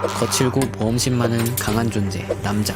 거칠고 모험심 많은 강한 존재, 남자.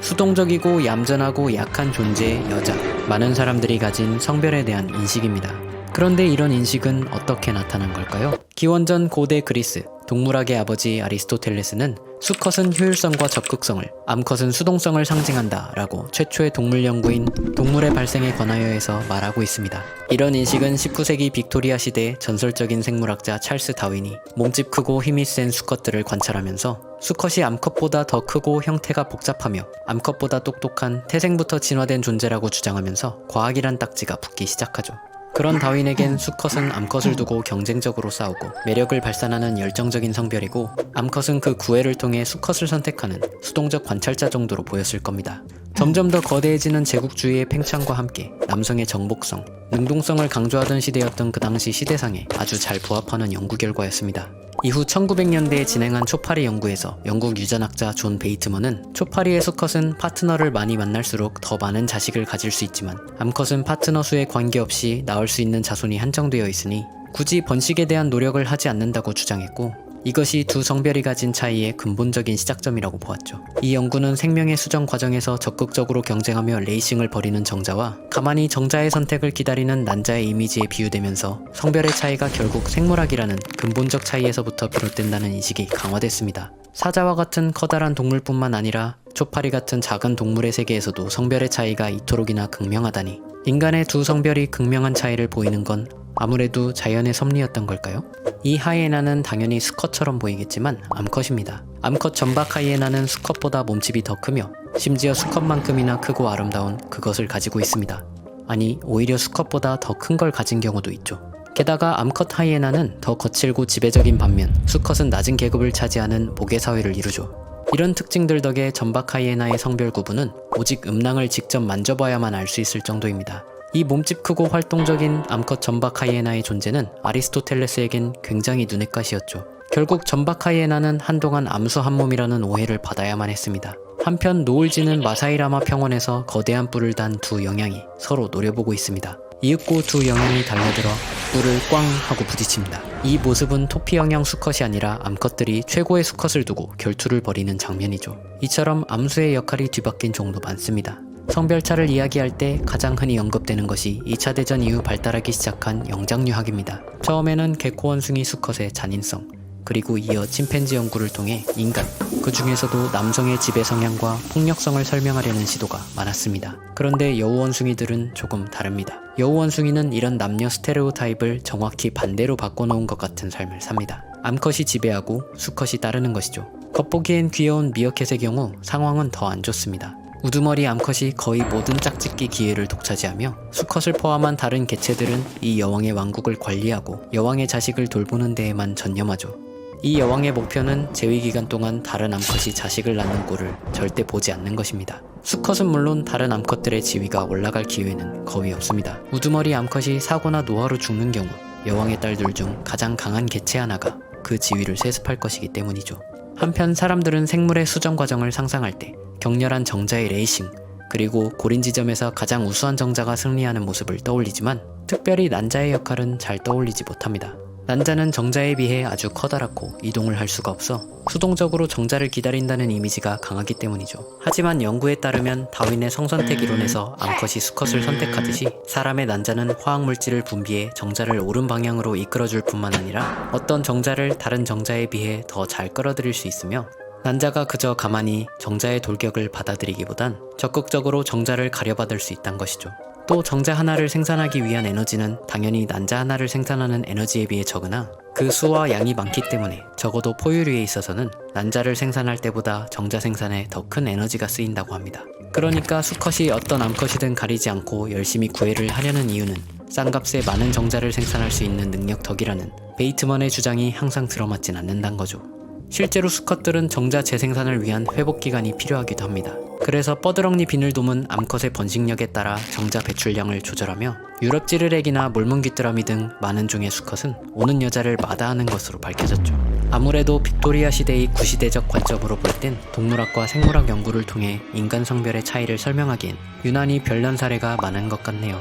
수동적이고 얌전하고 약한 존재, 여자. 많은 사람들이 가진 성별에 대한 인식입니다. 그런데 이런 인식은 어떻게 나타난 걸까요? 기원전 고대 그리스, 동물학의 아버지 아리스토텔레스는 수컷은 효율성과 적극성을, 암컷은 수동성을 상징한다 라고 최초의 동물 연구인 동물의 발생에 관하여 해서 말하고 있습니다. 이런 인식은 19세기 빅토리아 시대 전설적인 생물학자 찰스 다윈이 몸집 크고 힘이 센 수컷들을 관찰하면서 수컷이 암컷보다 더 크고 형태가 복잡하며 암컷보다 똑똑한 태생부터 진화된 존재라고 주장하면서 과학이란 딱지가 붙기 시작하죠. 그런 다윈에겐 수컷은 암컷을 두고 경쟁적으로 싸우고 매력을 발산하는 열정적인 성별이고 암컷은 그 구애를 통해 수컷을 선택하는 수동적 관찰자 정도로 보였을 겁니다. 점점 더 거대해지는 제국주의의 팽창과 함께 남성의 정복성, 능동성을 강조하던 시대였던 그 당시 시대상에 아주 잘 부합하는 연구 결과였습니다. 이후 1900년대에 진행한 초파리 연구에서 영국 유전학자 존 베이트먼은 초파리의 수컷은 파트너를 많이 만날수록 더 많은 자식을 가질 수 있지만 암컷은 파트너 수에 관계없이 낳을 수 있는 자손이 한정되어 있으니 굳이 번식에 대한 노력을 하지 않는다고 주장했고 이것이 두 성별이 가진 차이의 근본적인 시작점이라고 보았죠. 이 연구는 생명의 수정 과정에서 적극적으로 경쟁하며 레이싱을 벌이는 정자와 가만히 정자의 선택을 기다리는 난자의 이미지에 비유되면서 성별의 차이가 결국 생물학이라는 근본적 차이에서부터 비롯된다는 인식이 강화됐습니다. 사자와 같은 커다란 동물뿐만 아니라 초파리 같은 작은 동물의 세계에서도 성별의 차이가 이토록이나 극명하다니 인간의 두 성별이 극명한 차이를 보이는 건 아무래도 자연의 섭리였던 걸까요? 이 하이에나는 당연히 수컷처럼 보이겠지만 암컷입니다. 암컷 전박 하이에나는 수컷보다 몸집이 더 크며 심지어 수컷만큼이나 크고 아름다운 그것을 가지고 있습니다. 아니 오히려 수컷보다 더 큰 걸 가진 경우도 있죠. 게다가 암컷 하이에나는 더 거칠고 지배적인 반면 수컷은 낮은 계급을 차지하는 모계 사회를 이루죠. 이런 특징들 덕에 전박 하이에나의 성별 구분은 오직 음낭을 직접 만져봐야만 알 수 있을 정도입니다. 이 몸집 크고 활동적인 암컷 전박 하이에나의 존재는 아리스토텔레스에겐 굉장히 눈엣 가시였죠. 결국 전박 하이에나는 한동안 암수 한 몸이라는 오해를 받아야만 했습니다. 한편 노을지는 마사이라마 평원에서 거대한 뿔을 단 두 영양이 서로 노려보고 있습니다. 이윽고 두 영양이 달려들어 뿔을 꽝 하고 부딪힙니다. 이 모습은 토피 영양 수컷이 아니라 암컷들이 최고의 수컷을 두고 결투를 벌이는 장면이죠. 이처럼 암수의 역할이 뒤바뀐 종도 많습니다. 성별차를 이야기할 때 가장 흔히 언급되는 것이 2차 대전 이후 발달하기 시작한 영장류학입니다. 처음에는 개코 원숭이 수컷의 잔인성, 그리고 이어 침팬지 연구를 통해 인간, 그 중에서도 남성의 지배 성향과 폭력성을 설명하려는 시도가 많았습니다. 그런데 여우 원숭이들은 조금 다릅니다. 여우 원숭이는 이런 남녀 스테레오타입을 정확히 반대로 바꿔놓은 것 같은 삶을 삽니다. 암컷이 지배하고 수컷이 따르는 것이죠. 겉보기엔 귀여운 미어캣의 경우 상황은 더 안 좋습니다. 우두머리 암컷이 거의 모든 짝짓기 기회를 독차지하며 수컷을 포함한 다른 개체들은 이 여왕의 왕국을 관리하고 여왕의 자식을 돌보는 데에만 전념하죠. 이 여왕의 목표는 재위 기간 동안 다른 암컷이 자식을 낳는 꼴을 절대 보지 않는 것입니다. 수컷은 물론 다른 암컷들의 지위가 올라갈 기회는 거의 없습니다. 우두머리 암컷이 사고나 노화로 죽는 경우 여왕의 딸들 중 가장 강한 개체 하나가 그 지위를 세습할 것이기 때문이죠. 한편 사람들은 생물의 수정 과정을 상상할 때 격렬한 정자의 레이싱, 그리고 고린 지점에서 가장 우수한 정자가 승리하는 모습을 떠올리지만 특별히 난자의 역할은 잘 떠올리지 못합니다. 난자는 정자에 비해 아주 커다랗고 이동을 할 수가 없어 수동적으로 정자를 기다린다는 이미지가 강하기 때문이죠. 하지만 연구에 따르면 다윈의 성선택 이론에서 암컷이 수컷을 선택하듯이 사람의 난자는 화학물질을 분비해 정자를 옳은 방향으로 이끌어줄 뿐만 아니라 어떤 정자를 다른 정자에 비해 더 잘 끌어들일 수 있으며 난자가 그저 가만히 정자의 돌격을 받아들이기보단 적극적으로 정자를 가려받을 수 있다는 것이죠. 또 정자 하나를 생산하기 위한 에너지는 당연히 난자 하나를 생산하는 에너지에 비해 적으나 그 수와 양이 많기 때문에 적어도 포유류에 있어서는 난자를 생산할 때보다 정자 생산에 더 큰 에너지가 쓰인다고 합니다. 그러니까 수컷이 어떤 암컷이든 가리지 않고 열심히 구애를 하려는 이유는 싼값에 많은 정자를 생산할 수 있는 능력 덕이라는 베이트먼의 주장이 항상 들어맞진 않는단 거죠. 실제로 수컷들은 정자 재생산을 위한 회복 기간이 필요하기도 합니다. 그래서 뻐드렁니 비늘 돔은 암컷의 번식력에 따라 정자 배출량을 조절하며 유럽 찌르렉이나 몰문 귀뚜라미 등 많은 종의 수컷은 오는 여자를 마다하는 것으로 밝혀졌죠. 아무래도 빅토리아 시대의 구시대적 관점으로 볼 땐 동물학과 생물학 연구를 통해 인간 성별의 차이를 설명하기엔 유난히 별난 사례가 많은 것 같네요.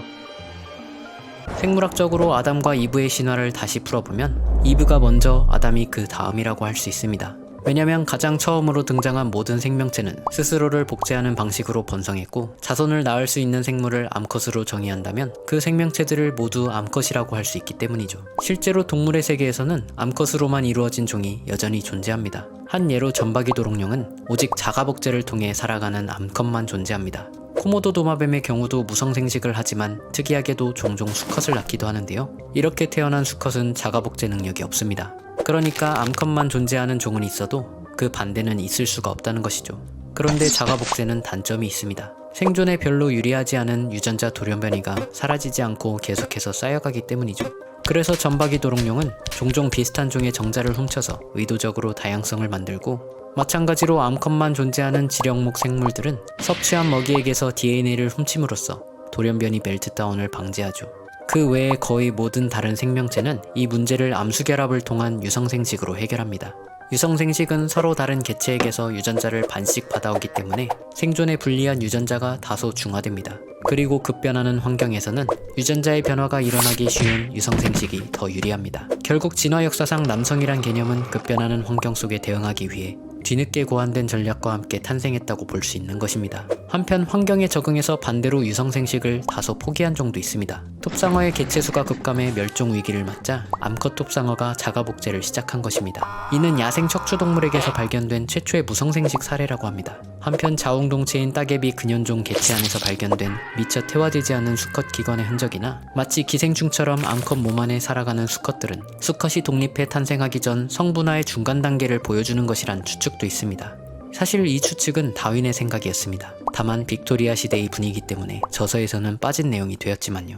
생물학적으로 아담과 이브의 신화를 다시 풀어보면 이브가 먼저 아담이 그 다음이라고 할 수 있습니다. 왜냐면 가장 처음으로 등장한 모든 생명체는 스스로를 복제하는 방식으로 번성했고 자손을 낳을 수 있는 생물을 암컷으로 정의한다면 그 생명체들을 모두 암컷이라고 할 수 있기 때문이죠. 실제로 동물의 세계에서는 암컷으로만 이루어진 종이 여전히 존재합니다. 한 예로 전박이 도롱뇽은 오직 자가 복제를 통해 살아가는 암컷만 존재합니다. 코모도 도마뱀의 경우도 무성생식을 하지만 특이하게도 종종 수컷을 낳기도 하는데요. 이렇게 태어난 수컷은 자가 복제 능력이 없습니다. 그러니까 암컷만 존재하는 종은 있어도 그 반대는 있을 수가 없다는 것이죠. 그런데 자가 복제는 단점이 있습니다. 생존에 별로 유리하지 않은 유전자 돌연변이가 사라지지 않고 계속해서 쌓여가기 때문이죠. 그래서 전박이 도롱뇽은 종종 비슷한 종의 정자를 훔쳐서 의도적으로 다양성을 만들고 마찬가지로 암컷만 존재하는 지령목 생물들은 섭취한 먹이에게서 DNA를 훔침으로써 돌연변이 멜트다운을 방지하죠. 그 외에 거의 모든 다른 생명체는 이 문제를 암수결합을 통한 유성생식으로 해결합니다. 유성생식은 서로 다른 개체에게서 유전자를 반씩 받아오기 때문에 생존에 불리한 유전자가 다소 중화됩니다. 그리고 급변하는 환경에서는 유전자의 변화가 일어나기 쉬운 유성생식이 더 유리합니다. 결국 진화 역사상 남성이란 개념은 급변하는 환경 속에 대응하기 위해 뒤늦게 고안된 전략과 함께 탄생했다고 볼 수 있는 것입니다. 한편 환경에 적응해서 반대로 유성생식을 다소 포기한 종도 있습니다. 톱상어의 개체수가 급감해 멸종 위기를 맞자 암컷 톱상어가 자가복제를 시작한 것입니다. 이는 야생 척추동물에게서 발견된 최초의 무성생식 사례라고 합니다. 한편 자웅동체인 따개비 근현종 개체 안에서 발견된 미처 퇴화되지 않은 수컷 기관의 흔적이나 마치 기생충처럼 암컷 몸 안에 살아가는 수컷들은 수컷이 독립해 탄생하기 전 성분화의 중간 단계를 보여주는 것이란 추측도 있습니다. 사실 이 추측은 다윈의 생각이었습니다. 다만 빅토리아 시대의 분위기 때문에 저서에서는 빠진 내용이 되었지만요.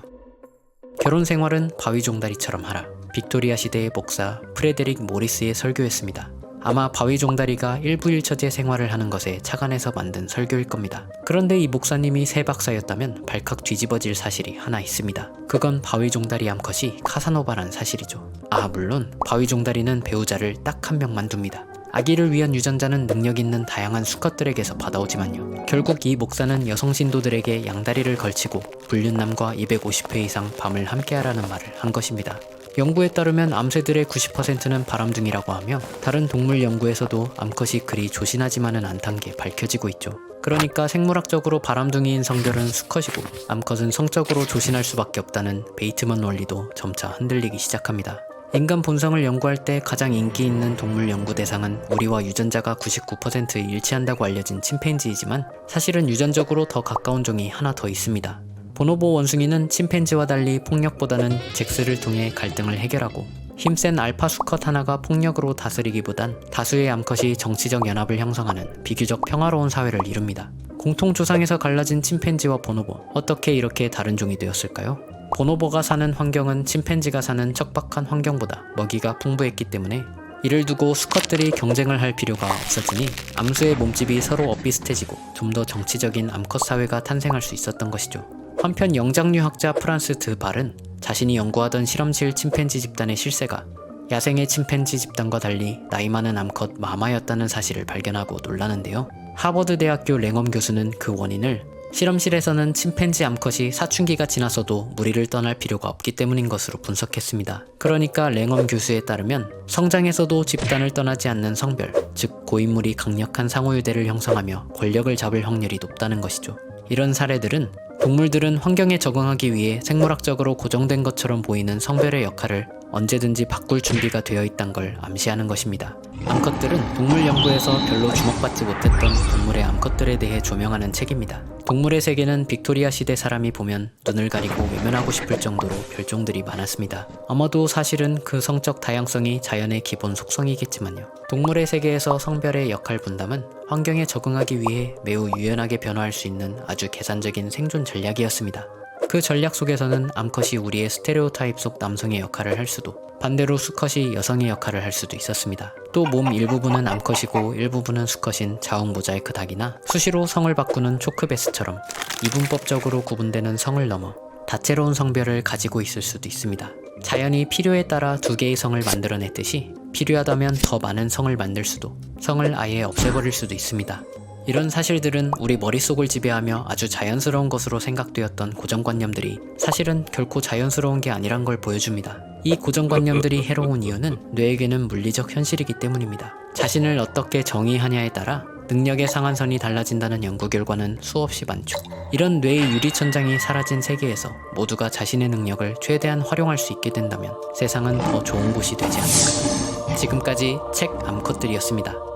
결혼 생활은 바위 종다리처럼 하라. 빅토리아 시대의 목사 프레데릭 모리스의 설교였습니다. 아마 바위 종다리가 일부일처제 생활을 하는 것에 착안해서 만든 설교일 겁니다. 그런데 이 목사님이 새 박사였다면 발칵 뒤집어질 사실이 하나 있습니다. 그건 바위 종다리 암컷이 카사노바란 사실이죠. 아 물론 바위 종다리는 배우자를 딱 한 명만 둡니다. 아기를 위한 유전자는 능력 있는 다양한 수컷들에게서 받아오지만요. 결국 이 목사는 여성 신도들에게 양다리를 걸치고 불륜남과 250회 이상 밤을 함께하라는 말을 한 것입니다. 연구에 따르면 암새들의 90%는 바람둥이라고 하며 다른 동물 연구에서도 암컷이 그리 조신하지만은 않단 게 밝혀지고 있죠. 그러니까 생물학적으로 바람둥이인 성별은 수컷이고 암컷은 성적으로 조신할 수밖에 없다는 베이트먼 원리도 점차 흔들리기 시작합니다. 인간 본성을 연구할 때 가장 인기 있는 동물 연구 대상은 우리와 유전자가 99% 일치한다고 알려진 침팬지이지만 사실은 유전적으로 더 가까운 종이 하나 더 있습니다. 보노보 원숭이는 침팬지와 달리 폭력보다는 잭스를 통해 갈등을 해결하고 힘센 알파 수컷 하나가 폭력으로 다스리기보단 다수의 암컷이 정치적 연합을 형성하는 비교적 평화로운 사회를 이룹니다. 공통 조상에서 갈라진 침팬지와 보노보 어떻게 이렇게 다른 종이 되었을까요? 보노보가 사는 환경은 침팬지가 사는 척박한 환경보다 먹이가 풍부했기 때문에 이를 두고 수컷들이 경쟁을 할 필요가 없었으니 암수의 몸집이 서로 엇비슷해지고 좀 더 정치적인 암컷 사회가 탄생할 수 있었던 것이죠. 한편 영장류학자 프란스 드발은 자신이 연구하던 실험실 침팬지 집단의 실세가 야생의 침팬지 집단과 달리 나이 많은 암컷 마마였다는 사실을 발견하고 놀라는데요. 하버드 대학교 랭엄 교수는 그 원인을 실험실에서는 침팬지 암컷이 사춘기가 지나서도 무리를 떠날 필요가 없기 때문인 것으로 분석했습니다. 그러니까 랭엄 교수에 따르면 성장에서도 집단을 떠나지 않는 성별, 즉 고인물이 강력한 상호유대를 형성하며 권력을 잡을 확률이 높다는 것이죠. 이런 사례들은 동물들은 환경에 적응하기 위해 생물학적으로 고정된 것처럼 보이는 성별의 역할을 언제든지 바꿀 준비가 되어 있단 걸 암시하는 것입니다. 암컷들은 동물 연구에서 별로 주목받지 못했던 동물의 암컷들에 대해 조명하는 책입니다. 동물의 세계는 빅토리아 시대 사람이 보면 눈을 가리고 외면하고 싶을 정도로 별종들이 많았습니다. 아마도 사실은 그 성적 다양성이 자연의 기본 속성이겠지만요. 동물의 세계에서 성별의 역할 분담은 환경에 적응하기 위해 매우 유연하게 변화할 수 있는 아주 계산적인 생존 전략이었습니다. 그 전략 속에서는 암컷이 우리의 스테레오타입 속 남성의 역할을 할 수도 반대로 수컷이 여성의 역할을 할 수도 있었습니다. 또 몸 일부분은 암컷이고 일부분은 수컷인 자웅 모자이크 닭이나 수시로 성을 바꾸는 초크베스처럼 이분법적으로 구분되는 성을 넘어 다채로운 성별을 가지고 있을 수도 있습니다. 자연이 필요에 따라 두 개의 성을 만들어냈듯이 필요하다면 더 많은 성을 만들 수도 성을 아예 없애버릴 수도 있습니다. 이런 사실들은 우리 머릿속을 지배하며 아주 자연스러운 것으로 생각되었던 고정관념들이 사실은 결코 자연스러운 게 아니란 걸 보여줍니다. 이 고정관념들이 해로운 이유는 뇌에게는 물리적 현실이기 때문입니다. 자신을 어떻게 정의하냐에 따라 능력의 상한선이 달라진다는 연구 결과는 수없이 많죠. 이런 뇌의 유리천장이 사라진 세계에서 모두가 자신의 능력을 최대한 활용할 수 있게 된다면 세상은 더 좋은 곳이 되지 않을까. 지금까지 책 암컷들이었습니다.